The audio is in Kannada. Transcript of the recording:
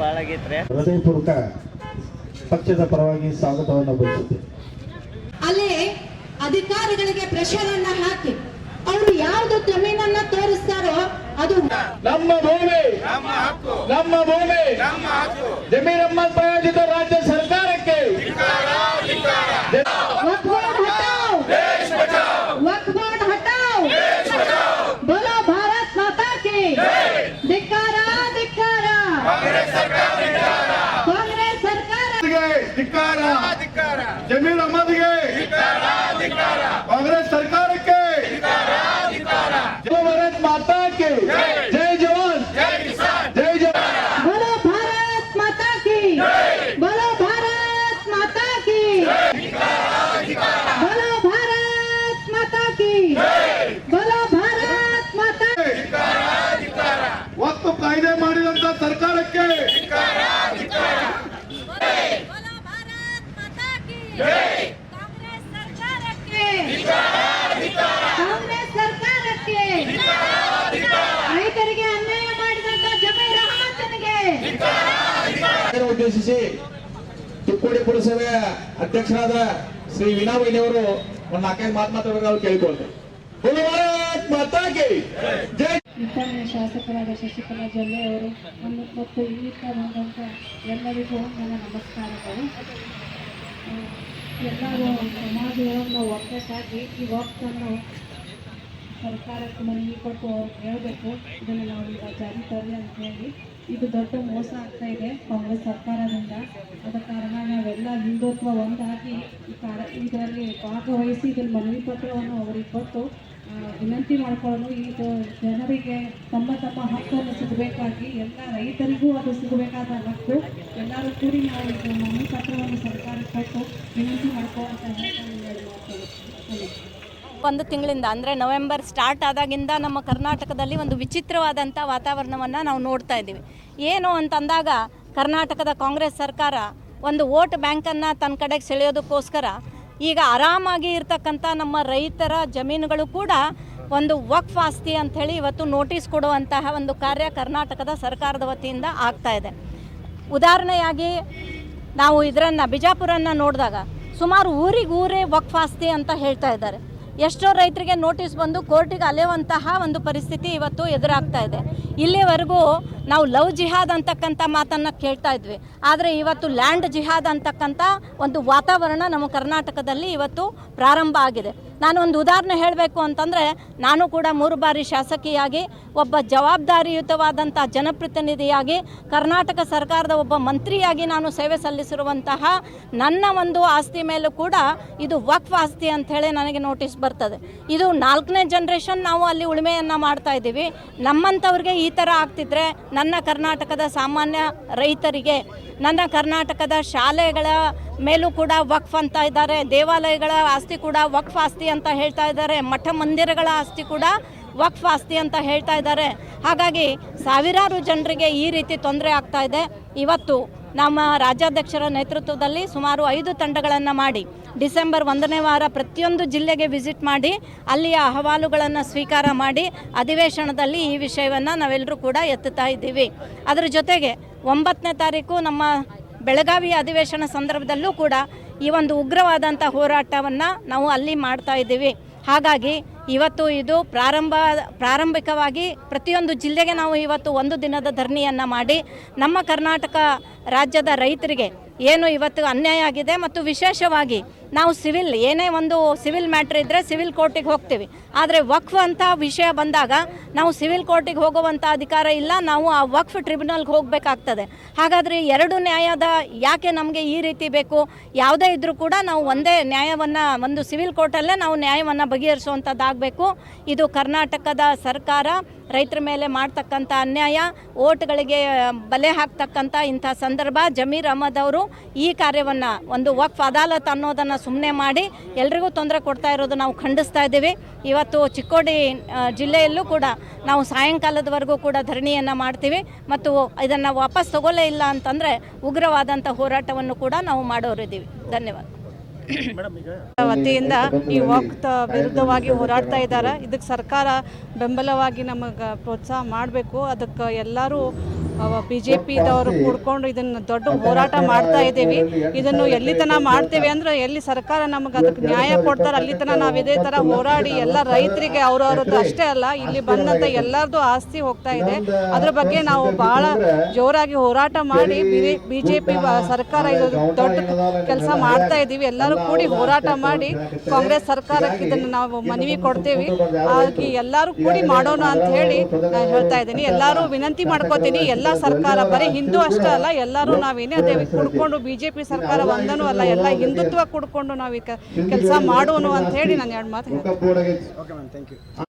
ಭಾಳ ಆಗೈತ್ರಿ ಹೃದಯಪೂರ್ವಕ ಪಕ್ಷದ ಪರವಾಗಿ ಸ್ವಾಗತವನ್ನು ಬಯಸುತ್ತೇನೆ. ಅಲ್ಲಿ ಅಧಿಕಾರಿಗಳಿಗೆ ಪ್ರೆಷರ್ ಅನ್ನ ಹಾಕಿ. ಅವರು ಯಾವ್ದು ಜಮೀನನ್ನ ತೋರಿಸ್ತಾರೋ ಅದು ನಮ್ಮ ಭೂಮಿ ನಮ್ಮ ಭೂಮಿ. ಜಮೀನಮ್ಮ ಪ್ರಾಯೋಜಿತ ರಾಜ್ಯ ಸರ್ಕಾರಕ್ಕೆ. ಜಮೀರ್ ಅಹಮದ್ಗೆ ಕಾಂಗ್ರೆಸ್ ಸರ್ಕಾರಕ್ಕೆ ಭಾರತ್ ಮಾತಾ ಕೆ ಜೈ ಜವಾನ್ ಜೈ ಜವಾನ್ ಬಲ ಭಾರತ್ ಮಾತಾ ಕಿ ಬಲ ಭಾರತ್ ಮಾತಾ ಕಿ ಬಲ ಭಾರತ್ ಮಾತಾ ಕಿ ಉದ್ದೇಶಿಸಿ ಚಿಕ್ಕೋಡಿ ಪುರಸಭೆಯ ಅಧ್ಯಕ್ಷರಾದ ಶ್ರೀ ವೀಣಾ ಅವರು ಒಂದು ನಾಲ್ಕೈದು ಮಾತು ಮಾತಾಡಬೇಕು ಕೇಳಿಕೊಳ್ತೇವೆ ಬೋಲೋ ಭಾರತ್ ಮಾತಾ ಕೆ ಜೈ! ನಿಮ್ಮನೆ ಶಾಸಕರಾದ ಶಶಿಕಲಾ ಜೊಲ್ಲೆ ಅವರು ಮತ್ತು ಇಲ್ಲಿಂದ ಬಂದಂಥ ಎಲ್ಲರಿಗೂ ನನ್ನ ನಮಸ್ಕಾರಗಳು. ಎಲ್ಲರೂ ಸಮಾಜವನ್ನು ಒಗ್ಗಟ್ಟಾಗಿ ಈ ವಾಕ್ಸನ್ನು ಸರ್ಕಾರಕ್ಕೆ ಮನವಿ ಕೊಟ್ಟು ಅವ್ರಿಗೆ ಹೇಳಬೇಕು. ಇದನ್ನು ನಾವು ಈಗ ಜಾರಿ ತರಲಿ ಅಂತ ಹೇಳಿ. ಇದು ದೊಡ್ಡ ಮೋಸ ಆಗ್ತಾ ಇದೆ ಕಾಂಗ್ರೆಸ್ ಸರ್ಕಾರದಿಂದ. ಆದ ಕಾರಣ ನಾವೆಲ್ಲ ಹಿಂದುತ್ವ ಒಂದಾಗಿ ಈ ಕಾರ, ಇದರಲ್ಲಿ ಭಾಗವಹಿಸಿ ಇದನ್ನು ಮನವಿ ಪತ್ರವನ್ನು ಅವರಿಗೆ ಕೊಟ್ಟು ವಿನಂತಿ ಮಾಡಿಕೊಳ್ಳಲು ಇದು ಜನರಿಗೆ ತಮ್ಮ ತಮ್ಮ ಹಕ್ಕನ್ನು ಸಿಗಬೇಕಾಗಿ, ಎಲ್ಲ ರೈತರಿಗೂ ಅದು ಸಿಗಬೇಕಾದ ಹಕ್ಕು. ಎಲ್ಲರೂ ಕೂಡಿ ನಾವು ಇದು ಮನವಿ ಪತ್ರವನ್ನು ಸರ್ಕಾರಕ್ಕೆ ಕೊಟ್ಟು ವಿನಂತಿ ಮಾಡ್ಕೊಳ್ಳೋ ಒಂದು ತಿಂಗಳಿಂದ, ಅಂದರೆ ನವೆಂಬರ್ ಸ್ಟಾರ್ಟ್ ಆದಾಗಿಂದ ನಮ್ಮ ಕರ್ನಾಟಕದಲ್ಲಿ ಒಂದು ವಿಚಿತ್ರವಾದಂಥ ವಾತಾವರಣವನ್ನು ನಾವು ನೋಡ್ತಾ ಇದ್ದೀವಿ. ಏನು ಅಂತಂದಾಗ, ಕರ್ನಾಟಕದ ಕಾಂಗ್ರೆಸ್ ಸರ್ಕಾರ ಒಂದು ವೋಟ್ ಬ್ಯಾಂಕನ್ನು ತನ್ನ ಕಡೆಗೆ ಸೆಳೆಯೋದಕ್ಕೋಸ್ಕರ ಈಗ ಆರಾಮಾಗಿ ಇರ್ತಕ್ಕಂಥ ನಮ್ಮ ರೈತರ ಜಮೀನುಗಳು ಕೂಡ ಒಂದು ವಕ್ಫ್ ಆಸ್ತಿ ಅಂಥೇಳಿ ಇವತ್ತು ನೋಟಿಸ್ ಕೊಡುವಂತಹ ಒಂದು ಕಾರ್ಯ ಕರ್ನಾಟಕದ ಸರ್ಕಾರದ ವತಿಯಿಂದ ಆಗ್ತಾ ಇದೆ. ಉದಾಹರಣೆಯಾಗಿ, ನಾವು ಇದರನ್ನು, ಬಿಜಾಪುರನ್ನು ನೋಡಿದಾಗ ಸುಮಾರು ಊರಿಗೂರೇ ಊರೇ ವಕ್ಫ್ ಆಸ್ತಿ ಅಂತ ಹೇಳ್ತಾ ಇದ್ದಾರೆ. ಎಷ್ಟೋ ರೈತರಿಗೆ ನೋಟಿಸ್ ಬಂದು ಕೋರ್ಟಿಗೆ ಅಲೆಯುವಂತಹ ಒಂದು ಪರಿಸ್ಥಿತಿ ಇವತ್ತು ಎದುರಾಗ್ತಾ ಇದೆ. ಇಲ್ಲಿವರೆಗೂ ನಾವು ಲವ್ ಜಿಹಾದ್ ಅಂತಕ್ಕಂಥ ಮಾತನ್ನು ಕೇಳ್ತಾ ಇದ್ವಿ. ಆದರೆ ಇವತ್ತು ಲ್ಯಾಂಡ್ ಜಿಹಾದ್ ಅಂತಕ್ಕಂಥ ಒಂದು ವಾತಾವರಣ ನಮ್ಮ ಕರ್ನಾಟಕದಲ್ಲಿ ಇವತ್ತು ಪ್ರಾರಂಭ ಆಗಿದೆ. ನಾನು ಒಂದು ಉದಾಹರಣೆ ಹೇಳಬೇಕು ಅಂತಂದರೆ, ನಾನು ಕೂಡ ಮೂರು ಬಾರಿ ಶಾಸಕಿಯಾಗಿ, ಒಬ್ಬ ಜವಾಬ್ದಾರಿಯುತವಾದಂಥ ಜನಪ್ರತಿನಿಧಿಯಾಗಿ, ಕರ್ನಾಟಕ ಸರ್ಕಾರದ ಒಬ್ಬ ಮಂತ್ರಿಯಾಗಿ ನಾನು ಸೇವೆ ಸಲ್ಲಿಸಿರುವಂತಹ ನನ್ನ ಒಂದು ಆಸ್ತಿ ಮೇಲೂ ಕೂಡ ಇದು ವಕ್ಫ್ ಆಸ್ತಿ ಅಂಥೇಳಿ ನನಗೆ ನೋಟಿಸ್ ಬರ್ತದೆ. ಇದು ನಾಲ್ಕನೇ ಜನ್ರೇಷನ್ ನಾವು ಅಲ್ಲಿ ಉಳುಮೆಯನ್ನು ಮಾಡ್ತಾ ಇದ್ದೀವಿ. ನಮ್ಮಂಥವ್ರಿಗೆ ಈ ಥರ ಆಗ್ತಿದ್ರೆ ನನ್ನ ಕರ್ನಾಟಕದ ಸಾಮಾನ್ಯ ರೈತರಿಗೆ, ನನ್ನ ಕರ್ನಾಟಕದ ಶಾಲೆಗಳ ಮೇಲೂ ಕೂಡ ವಕ್ಫ್ ಅಂತ ಇದ್ದಾರೆ. ದೇವಾಲಯಗಳ ಆಸ್ತಿ ಕೂಡ ವಕ್ಫ್ ಆಸ್ತಿ ಅಂತ ಹೇಳ್ತಾ ಇದ್ದಾರೆ. ಮಠ ಮಂದಿರಗಳ ಆಸ್ತಿ ಕೂಡ ವಕ್ಫ್ ಆಸ್ತಿ ಅಂತ ಹೇಳ್ತಾ ಇದ್ದಾರೆ. ಹಾಗಾಗಿ ಸಾವಿರಾರು ಜನರಿಗೆ ಈ ರೀತಿ ತೊಂದರೆ ಆಗ್ತಾ ಇದೆ. ಇವತ್ತು ನಮ್ಮ ರಾಜ್ಯಾಧ್ಯಕ್ಷರ ನೇತೃತ್ವದಲ್ಲಿ ಸುಮಾರು ಐದು ತಂಡಗಳನ್ನು ಮಾಡಿ, ಡಿಸೆಂಬರ್ ಒಂದನೇ ವಾರ ಪ್ರತಿಯೊಂದು ಜಿಲ್ಲೆಗೆ ವಿಸಿಟ್ ಮಾಡಿ, ಅಲ್ಲಿಯ ಅಹವಾಲುಗಳನ್ನು ಸ್ವೀಕಾರ ಮಾಡಿ, ಅಧಿವೇಶನದಲ್ಲಿ ಈ ವಿಷಯವನ್ನು ನಾವೆಲ್ಲರೂ ಕೂಡ ಎತ್ತುತ್ತಾ ಇದ್ದೀವಿ. ಅದರ ಜೊತೆಗೆ ಒಂಬತ್ತನೇ ತಾರೀಕು ನಮ್ಮ ಬೆಳಗಾವಿ ಅಧಿವೇಶನ ಸಂದರ್ಭದಲ್ಲೂ ಕೂಡ ಈ ಒಂದು ಉಗ್ರವಾದಂಥ ಹೋರಾಟವನ್ನು ನಾವು ಅಲ್ಲಿ ಮಾಡ್ತಾ ಇದ್ದೀವಿ. ಹಾಗಾಗಿ ಇವತ್ತು ಇದು ಪ್ರಾರಂಭ, ಪ್ರಾರಂಭಿಕವಾಗಿ ಪ್ರತಿಯೊಂದು ಜಿಲ್ಲೆಗೆ ನಾವು ಇವತ್ತು ಒಂದು ದಿನದ ಧರಣಿಯನ್ನು ಮಾಡಿ ನಮ್ಮ ಕರ್ನಾಟಕ ರಾಜ್ಯದ ರೈತರಿಗೆ ಏನು ಇವತ್ತು ಅನ್ಯಾಯ ಆಗಿದೆ ಮತ್ತು ವಿಶೇಷವಾಗಿ ನಾವು ಸಿವಿಲ್, ಏನೇ ಒಂದು ಸಿವಿಲ್ ಮ್ಯಾಟ್ರ್ ಇದ್ದರೆ ಸಿವಿಲ್ ಕೋರ್ಟಿಗೆ ಹೋಗ್ತೀವಿ. ಆದರೆ ವಕ್ಫ್ ಅಂತ ವಿಷಯ ಬಂದಾಗ ನಾವು ಸಿವಿಲ್ ಕೋರ್ಟಿಗೆ ಹೋಗುವಂಥ ಅಧಿಕಾರ ಇಲ್ಲ, ನಾವು ಆ ವಕ್ಫ್ ಟ್ರಿಬ್ಯುನಲ್ಗೆ ಹೋಗಬೇಕಾಗ್ತದೆ. ಹಾಗಾದರೆ ಎರಡು ನ್ಯಾಯದ ಯಾಕೆ ನಮಗೆ ಈ ರೀತಿ ಬೇಕು? ಯಾವುದೇ ಇದ್ದರೂ ಕೂಡ ನಾವು ಒಂದೇ ನ್ಯಾಯವನ್ನು, ಒಂದು ಸಿವಿಲ್ ಕೋರ್ಟಲ್ಲೇ ನಾವು ನ್ಯಾಯವನ್ನು ಬಗೆಹರಿಸುವಂಥದ್ದಾಗಬೇಕು. ಇದು ಕರ್ನಾಟಕದ ಸರ್ಕಾರ ರೈತರ ಮೇಲೆ ಮಾಡ್ತಕ್ಕಂಥ ಅನ್ಯಾಯ, ಓಟ್ಗಳಿಗೆ ಬಲೆ ಹಾಕ್ತಕ್ಕಂಥ ಇಂಥ ಸಂದರ್ಭ. ಜಮೀರ್ ಅಹಮದ್ ಅವರು ಈ ಕಾರ್ಯವನ್ನು ಒಂದು ವಕ್ಫ್, ಅದಾಲತ್ ಅನ್ನೋದನ್ನು ಸುಮ್ಮನೆ ಮಾಡಿ ಎಲ್ರಿಗೂ ತೊಂದರೆ ಕೊಡ್ತಾ ಇರೋದು ನಾವು ಖಂಡಿಸ್ತಾ ಇದ್ದೀವಿ. ಇವತ್ತು ಚಿಕ್ಕೋಡಿ ಜಿಲ್ಲೆಯಲ್ಲೂ ಕೂಡ ನಾವು ಸಾಯಂಕಾಲದವರೆಗೂ ಕೂಡ ಧರಣಿಯನ್ನು ಮಾಡ್ತೀವಿ ಮತ್ತು ಇದನ್ನು ವಾಪಸ್ ತಗೊಳ್ಳೇ ಇಲ್ಲ ಅಂತಂದರೆ ಉಗ್ರವಾದಂಥ ಹೋರಾಟವನ್ನು ಕೂಡ ನಾವು ಮಾಡೋರಿದ್ದೀವಿ ಧನ್ಯವಾದ. ವತಿಯಿಂದ ಈ ವಕ್ತ ವಿರುದ್ಧವಾಗಿ ಹೋರಾಡ್ತಾ ಇದ್ದಾರೆ. ಇದಕ್ಕೆ ಸರ್ಕಾರ ಬೆಂಬಲವಾಗಿ ನಮಗೆ ಪ್ರೋತ್ಸಾಹ ಮಾಡಬೇಕು. ಅದಕ್ಕೆ ಎಲ್ಲರೂ ಬಿ ಜೆ ಪಿದವರು ಕೂಡ್ಕೊಂಡು ಇದನ್ನು ದೊಡ್ಡ ಹೋರಾಟ ಮಾಡ್ತಾ ಇದ್ದೀವಿ. ಇದನ್ನು ಎಲ್ಲಿ ತನಕ ಮಾಡ್ತೇವೆ ಅಂದ್ರೆ ಎಲ್ಲಿ ಸರ್ಕಾರ ನಮಗೆ ಅದಕ್ಕೆ ನ್ಯಾಯ ಕೊಡ್ತಾರೆ ಅಲ್ಲಿ ತನಕ ನಾವು ಇದೇ ಥರ ಹೋರಾಡಿ ಎಲ್ಲ ರೈತರಿಗೆ ಅವ್ರವ್ರದ್ದು ಅಷ್ಟೇ ಅಲ್ಲ ಇಲ್ಲಿ ಬಂದಂಥ ಎಲ್ಲರದ್ದು ಆಸ್ತಿ ಹೋಗ್ತಾ ಇದೆ. ಅದ್ರ ಬಗ್ಗೆ ನಾವು ಭಾಳ ಜೋರಾಗಿ ಹೋರಾಟ ಮಾಡಿ ಬಿ ಜೆ ಪಿ ಸರ್ಕಾರ ಇದು ದೊಡ್ಡ ಕೆಲಸ ಮಾಡ್ತಾ ಇದ್ದೀವಿ. ಎಲ್ಲರೂ ಕೂಡಿ ಹೋರಾಟ ಮಾಡಿ ಕಾಂಗ್ರೆಸ್ ಸರ್ಕಾರಕ್ಕೆ ಇದನ್ನು ನಾವು ಮನವಿ ಕೊಡ್ತೇವೆ. ಹಾಗೆ ಎಲ್ಲರೂ ಕೂಡಿ ಮಾಡೋಣ ಅಂತ ಹೇಳಿ ನಾನು ಹೇಳ್ತಾ ಇದ್ದೀನಿ. ಎಲ್ಲರೂ ವಿನಂತಿ ಮಾಡ್ಕೋತೀನಿ. ಎಲ್ಲ ಸರ್ಕಾರ ಬರೀ ಹಿಂದೂ ಅಷ್ಟೇ ಅಲ್ಲ ಎಲ್ಲರೂ ನಾವೇನೇ ಅದೇ ಕುಡ್ಕೊಂಡು ಬಿಜೆಪಿ ಸರ್ಕಾರ ಒಂದನೂ ಅಲ್ಲ ಎಲ್ಲ ಹಿಂದುತ್ವ ಕುಡ್ಕೊಂಡು ನಾವು ಕೆಲಸ ಮಾಡೋನು ಅಂತ ಹೇಳಿ ನಾನು ಎರಡು ಮಾತು ಹೇಳ್ತೀನಿ.